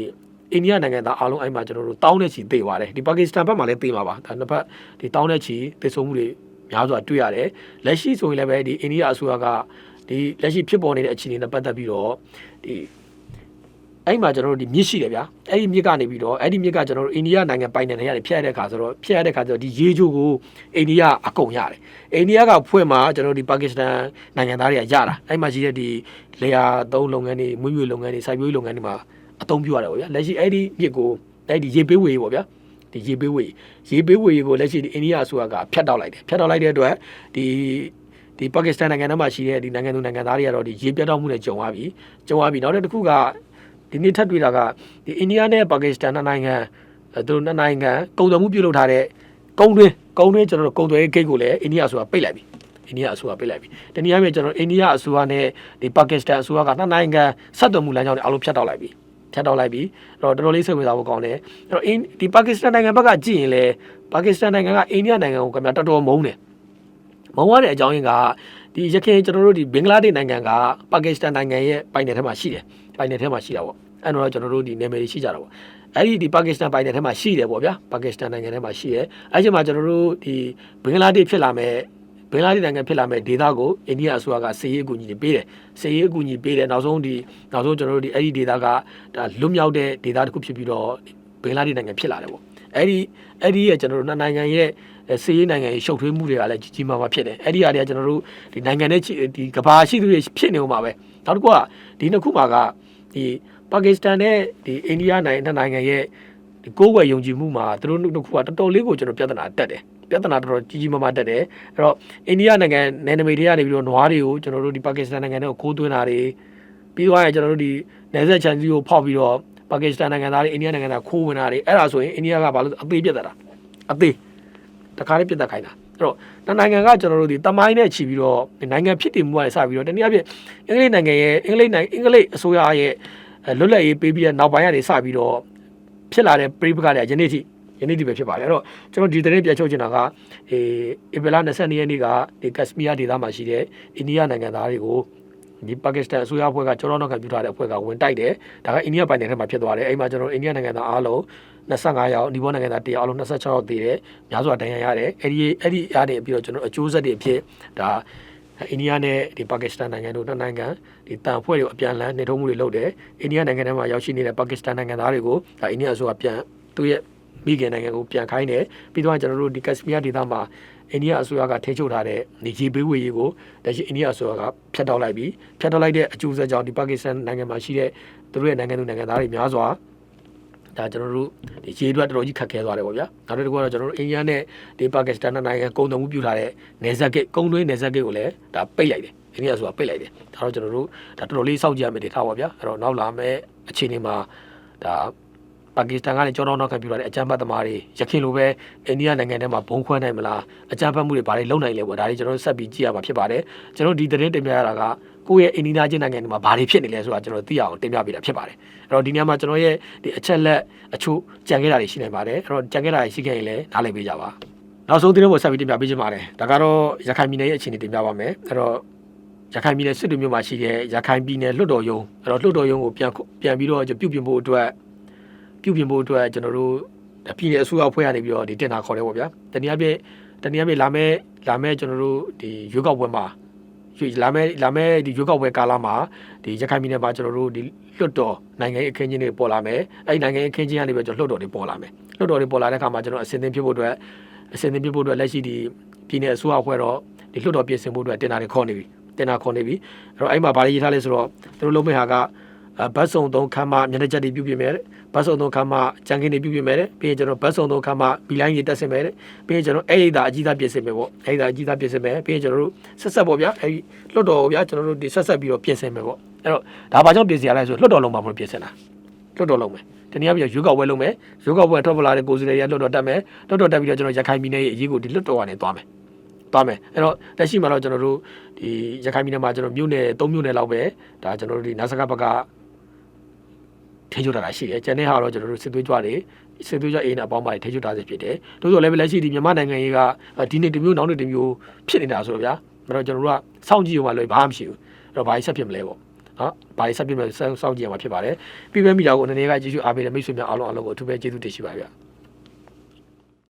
အိန္ဒိယနိုင်ငံသားအားလုံးအဲ့မှာကျွန်တော်တို့တောင်းတဲ့ချီသေသွားတယ်ဒီပါကစ္စတန်ဘက်မှာလည်းသေမှာပါဒါနှစ်ဖက်ဒီတောင်းတဲ့ချီသေဆုံးမှုတွေများစွာတွေ့ရတယ်လက်ရှိဆိုရင်လည်းပဲဒီအိန္ဒိယအစိုးရကဒီလက်ရှိဖြစ်ပေါ်နေတဲ့အခြေအနေနဲ့ပတ်သက်ပြီးတော့ဒီ အဲ့မှာကျွန်တော်တို့ဒီမြစ်ရှိတယ်ဗျာအဲ့ဒီမြစ်ကနေပြီးတော့အဲ့ဒီမြစ်ကကျွန်တော်တို့အိန္ဒိယနိုင်ငံပိုင်နယ်တွေကနေဖျက်ရတဲ့ခါဆိုတော့ဖျက်ရတဲ့ခါဆိုတော့ဒီရေချိုးကိုအိန္ဒိယအကုန်ရတယ်အိန္ဒိယကဖွင့်မှာကျွန်တော်တို့ဒီပါကစ္စတန်နိုင်ငံသားတွေကရတာအဲ့မှာရှိတဲ့ဒီလေယာသုံးလုပ်ငန်းတွေမွေးမြူလုပ်ငန်းတွေစိုက်ပျိုးရေးလုပ်ငန်းတွေမှာအသုံးပြုရတယ်ပေါ့ဗျာလက်ရှိအဲ့ဒီမြစ်ကိုအဲ့ဒီရေပေးဝေပေါ့ဗျာဒီရေပေးဝေရေပေးဝေကိုလက်ရှိဒီအိန္ဒိယအစိုးရကဖျက်တောက်လိုက်တယ်ဖျက်တောက်လိုက်တဲ့အတွက်ဒီဒီပါကစ္စတန်နိုင်ငံထဲမှာရှိတဲ့ဒီနိုင်ငံသူနိုင်ငံသားတွေကတော့ဒီရေပြတ်တောက်မှုနဲ့ကြုံသွားပြီကြုံသွားပြီနောက်တစ်ခုက ဒီနေ့ထပ်တွေ့တာကဒီအိန္ဒိယနဲ့ပါကစ္စတန်နှစ်နိုင်ငံအဲသူတို့နှစ်နိုင်ငံကုန်သွယ်မှုပြုလုပ်ထားတဲ့ကုန်တွင်းကုန်တွင်းကျွန်တော်တို့ကုန်သွယ်ရေးဂိတ်ကိုလည်းအိန္ဒိယအစိုးရပိတ်လိုက်ပြီအိန္ဒိယအစိုးရပိတ်လိုက်ပြီတနည်းအားဖြင့်ကျွန်တော်အိန္ဒိယအစိုးရနဲ့ဒီပါကစ္စတန်အစိုးရကနှစ်နိုင်ငံဆက်သွယ်မှုလမ်းကြောင်းတွေအလုံးဖြတ်တောက်လိုက်ပြီဖြတ်တောက်လိုက်ပြီအဲ့တော့တော်တော်လေးစိတ်ဝင်စားဖို့ကောင်းတယ်အဲ့တော့အင်းဒီပါကစ္စတန်နိုင်ငံဘက်ကကြည့်ရင်လည်းပါကစ္စတန်နိုင်ငံကအိန္ဒိယနိုင်ငံကိုခင်ဗျာတော်တော်မုန်းတယ်မုန်းရတဲ့အကြောင်းရင်းက ဒီရခိုင်ကျွန်တော်တို့ဒီဘင်္ဂလားဒေ့ရှ်နိုင်ငံကပါကစ္စတန်နိုင်ငံရဲ့ပိုင်နယ်ထဲမှာရှိတယ်ပိုင်နယ်ထဲမှာရှိတာပေါ့အဲ့တော့ကျွန်တော်တို့ဒီနာမည်ရှိကြတာပေါ့အဲ့ဒီဒီပါကစ္စတန်ပိုင်နယ်ထဲမှာရှိတယ်ပေါ့ဗျာပါကစ္စတန်နိုင်ငံထဲမှာရှိတယ်အဲ့ဒီမှာကျွန်တော်တို့ဒီဘင်္ဂလားဒေ့ရှ်ဖြစ်လာမဲ့ဘင်္ဂလားဒေ့ရှ်နိုင်ငံဖြစ်လာမဲ့ဒေသကိုအိန္ဒိယအစိုးရကစေရေးအကူအညီတွေပေးတယ်စေရေးအကူအညီပေးတယ်နောက်ဆုံးဒီနောက်ဆုံးကျွန်တော်တို့ဒီအဲ့ဒီဒေသကဒါလွတ်မြောက်တဲ့ဒေသတစ်ခုဖြစ်ပြီးတော့ဘင်္ဂလားဒေ့ရှ်နိုင်ငံဖြစ်လာတယ်ပေါ့အဲ့ဒီအဲ့ဒီရဲ့ကျွန်တော်တို့နှစ်နိုင်ငံရဲ့ စေရေးနိုင်ငံရဲ့ရှုပ်ထွေးမှုတွေကလည်းကြီးကြီးမားမားဖြစ်တယ်အဲ့ဒီအရာတွေကကျွန်တော်တို့ဒီနိုင်ငံနဲ့ဒီကဘာရှိသူတွေဖြစ်နေဦးမှာပဲနောက်တစ်ခုကဒီနှစ်ခုမှာကဒီပါကစ္စတန်နဲ့ဒီအိန္ဒိယနိုင်ငံနှစ်နိုင်ငံရဲ့ဒီကိုယ်ဝယ်ယုံကြည်မှုမှာသူတို့နှစ်ခုကတော်တော်လေးကိုကျွန်တော်ပြဿနာတက်တယ်ပြဿနာတော်တော်ကြီးကြီးမားမားတက်တယ်အဲ့တော့အိန္ဒိယနိုင်ငံနယ်နိမိတ်တွေကနေပြီးတော့နွားတွေကိုကျွန်တော်တို့ဒီပါကစ္စတန်နိုင်ငံနဲ့ကိုသွင်းတာတွေပြီးသွားရင်ကျွန်တော်တို့ဒီနယ်စပ်ချန်စီကိုဖောက်ပြီးတော့ပါကစ္စတန်နိုင်ငံသားတွေအိန္ဒိယနိုင်ငံသားခိုးဝင်တာတွေအဲ့ဒါဆိုရင်အိန္ဒိယကဘာလို့အသေးပြတ်တာအသေး တခါလေးပြတ်တက်ခိုင်းတာအဲ့တော့နှစ်နိုင်ငံကကျွန်တော်တို့ဒီတမိုင်းနဲ့ချီပြီးတော့နိုင်ငံဖြစ်တည်မှုကနေစပြီးတော့တနည်းအားဖြင့်အင်္ဂလိပ်နိုင်ငံရဲ့အင်္ဂလိပ်နိုင်ငံအင်္ဂလိပ်အစိုးရရဲ့လွတ်လပ်ရေးပေးပြီးတဲ့နောက်ပိုင်းကနေစပြီးတော့ဖြစ်လာတဲ့ပြိပကတွေကယနေ့ထိယနေ့ဒီပဲဖြစ်ပါတယ်အဲ့တော့ကျွန်တော်ဒီသတင်းပြန်ချုပ်ချင်တာကအေဧပြီလ22ရက်နေ့ကဒီကက်စမီးယားဒေသမှာရှိတဲ့အိန္ဒိယနိုင်ငံသားတွေကို ဒီပါကစ္စတန်အစိုးရအဖွဲ့ကကျောင်းတော်ကပြုထားတဲ့အဖွဲ့ကဝင်တိုက်တယ်ဒါကအိန္ဒိယပိုင်းနယ်ထဲမှာဖြစ်သွားတယ်အဲ့မှာကျွန်တော်အိန္ဒိယနိုင်ငံသားအားလုံး25ယောက်ဒီဘောနိုင်ငံသား1ယောက်အားလုံး26ယောက်တည်တယ်များစွာဒဏ်ရာရတယ်အဲ့ဒီအဲ့ဒီအားတွေပြီးတော့ကျွန်တော်အကျိုးဆက်တွေအဖြစ်ဒါအိန္ဒိယနဲ့ဒီပါကစ္စတန်နိုင်ငံတို့နှစ်နိုင်ငံဒီတန်ဖွဲ့တွေကိုအပြန်အလှန်နေထုံးမှုတွေလုပ်တယ်အိန္ဒိယနိုင်ငံထဲမှာရောက်ရှိနေတဲ့ပါကစ္စတန်နိုင်ငံသားတွေကိုဒါအိန္ဒိယအစိုးရပြန်သူ့ရဲ့မိခင်နိုင်ငံကိုပြန်ခိုင်းတယ်ပြီးတော့ကျွန်တော်တို့ဒီကက်စမီးယားဒေသမှာ အိန္ဒိယအစိုးရကထိချုပ်ထားတဲ့ဒီရေပေးဝေရေးကိုလက်ရှိအိန္ဒိယအစိုးရကဖျက်တောက်လိုက်ပြီးဖျက်တောက်လိုက်တဲ့အကျိုးဆက်ကြောင့်ဒီပါကစ္စတန်နိုင်ငံမှာရှိတဲ့သူတို့ရဲ့နိုင်ငံသူနိုင်ငံသားတွေများစွာဒါကျွန်တော်တို့ဒီရေအတွက်တော်တော်ကြီးခက်ခဲသွားတယ်ပေါ့ဗျာနောက်တစ်ခုကတော့ကျွန်တော်တို့အိန္ဒိယနဲ့ဒီပါကစ္စတန်နိုင်ငံကုန်သွယ်မှုပြုထားတဲ့နယ်စပ်ဂိတ်ကုန်သွင်းနယ်စပ်ဂိတ်ကိုလည်းဒါပိတ်လိုက်တယ်အိန္ဒိယဆိုတာပိတ်လိုက်တယ်ဒါတော့ကျွန်တော်တို့ဒါတော်တော်လေးစောင့်ကြည့်ရမယ့်ဒေသပေါ့ဗျာအဲ့တော့နောက်လာမယ့်အခြေအနေမှာဒါ ပါကစ္စတန်ကနေကြောတော့နောက်ခံပြလာတဲ့အကြမ်းဖက်သမားတွေရခိုင်လိုပဲအိန္ဒိယနိုင်ငံထဲမှာဘုံခွဲနိုင်မလားအကြမ်းဖက်မှုတွေဘာတွေလုပ်နိုင်လဲပေါ့ဒါတွေကျွန်တော်တို့ဆက်ပြီးကြည့်ရမှာဖြစ်ပါတယ်ကျွန်တော်ဒီသတင်းတင်ပြရတာကကိုယ့်ရဲ့အိန္ဒိယချင်းနိုင်ငံတွေမှာဘာတွေဖြစ်နေလဲဆိုတာကျွန်တော်သိရအောင်တင်ပြပေးတာဖြစ်ပါတယ်အဲ့တော့ဒီနေရာမှာကျွန်တော်ရဲ့ဒီအချက်လက်အချို့ကြံခဲ့တာတွေရှိနေပါတယ်အဲ့တော့ကြံခဲ့တာတွေရှိခဲ့ရင်လည်းနားလည်ပေးကြပါနောက်ဆုံးသတင်းကိုဆက်ပြီးတင်ပြပေးချင်ပါတယ်ဒါကတော့ရခိုင်ပြည်နယ်ရဲ့အခြေအနေတင်ပြပါမယ်အဲ့တော့ရခိုင်ပြည်နယ်စစ်တွေမြို့မှာရှိတဲ့ရခိုင်ပြည်နယ်လွှတ်တော်ရုံးအဲ့တော့လွှတ်တော်ရုံးကိုပြန်ပြန်ပြီးတော့ပြုပြင်ဖို့အတွက် ပြုပြင်ဖို့အတွက်ကျွန်တော်တို့ပြည်နယ်အစိုးရအဖွဲ့ကနေပြီးတော့ဒီတင်တာခေါ်တယ်ပေါ့ဗျာတနည်းအားဖြင့်တနည်းအားဖြင့်လာမယ့်လာမယ့်ကျွန်တော်တို့ဒီရွေးကောက်ပွဲမှာရွေလာမဲ့လာမဲ့ဒီရွေးကောက်ပွဲကာလမှာဒီရခိုင်ပြည်နယ်မှာကျွန်တော်တို့ဒီလွတ်တော်နိုင်ငံရေးအခင်းချင်းတွေပေါ်လာမယ်အဲ့ဒီနိုင်ငံရေးအခင်းချင်းကနေပဲကျွန်တော်လွတ်တော်တွေပေါ်လာမယ်လွတ်တော်တွေပေါ်လာတဲ့အခါမှာကျွန်တော်အစင်သင်းဖြစ်ဖို့အတွက်အစင်သင်းဖြစ်ဖို့အတွက်လက်ရှိဒီပြည်နယ်အစိုးရအဖွဲ့တော့ဒီလွတ်တော်ပြင်ဆင်ဖို့အတွက်တင်တာတွေခေါ်နေပြီတင်တာခေါ်နေပြီအဲ့တော့အဲ့မှာဗာရေးထားလဲဆိုတော့သူတို့လုံးမဲ့ဟာက ဘတ်စုံသုံးခမ်းမမျက်နှာချက်တွေပြုပြင်မယ်တဲ့ဘတ်စုံသုံးခမ်းမကြံကင်းတွေပြုပြင်မယ်တဲ့ပြီးရင်ကျွန်တော်ဘတ်စုံသုံးခမ်းမဘီလိုင်းတွေတက်ဆင်မယ်တဲ့ပြီးရင်ကျွန်တော်အဲ့ဒီဒါအကြီးသားပြင်ဆင်မယ်ပေါ့အဲ့ဒီဒါအကြီးသားပြင်ဆင်မယ်ပြီးရင်ကျွန်တော်တို့ဆက်ဆက်ပေါ့ဗျာအဲ့ဒီလွတ်တော်ဗျာကျွန်တော်တို့ဒီဆက်ဆက်ပြီးတော့ပြင်ဆင်မယ်ပေါ့အဲ့တော့ဒါဘာကြောင့်ပြင်ဆင်ရလဲဆိုလွတ်တော်လုံးမှာမလို့ပြင်ဆင်တာလွတ်တော်လုံးမယ်တနည်းအားဖြင့်ရွေးကောက်ပွဲလုပ်မယ်ရွေးကောက်ပွဲထွက်ပေါ်လာတဲ့ကိုယ်စားလှယ်ရလွတ်တော်တက်မယ်လွတ်တော်တက်ပြီးတော့ကျွန်တော်ရခိုင်ပြည်နယ်ရဲ့အရေးကိုဒီလွတ်တော်ကနေသွားမယ်သွားမယ်အဲ့တော့လက်ရှိမှာတော့ကျွန်တော်တို့ဒီရခိုင်ပြည်နယ်မှာကျွန်တော်မြို့နယ်၃မြို့နယ်လောက်ပဲဒါကျွန်တော်တို့ဒီနာစကဘက်က ထိချုပ်တာရှိတယ်ကျန်တဲ့ဟာတော့ကျွန်တော်တို့စစ်သွေးကြွတွေစစ်သွေးကြွအိမ်နဲ့အပေါင်းပါထိချုပ်တာစီဖြစ်တယ်တို့ဆိုလည်းပဲလက်ရှိဒီမြန်မာနိုင်ငံရေးကဒီနေ့တစ်မျိုးနောက်နေ့တစ်မျိုးဖြစ်နေတာဆိုတော့ဗျာအဲ့တော့ကျွန်တော်တို့ကစောင့်ကြည့်ရမှလို့ဘာမှမရှိဘူးအဲ့တော့ဘာကြီးဆက်ဖြစ်မလဲပေါ့နော်ဘာကြီးဆက်ဖြစ်မလဲစောင့်ကြည့်ရမှာဖြစ်ပါတယ်ပြီးပဲမိတာကိုအနေနဲ့ကကျေးဇူးအားပေးတဲ့မိတ်ဆွေများအားလုံးအားလုံးကိုအထူးပဲကျေးဇူးတင်ရှိပါဗျာ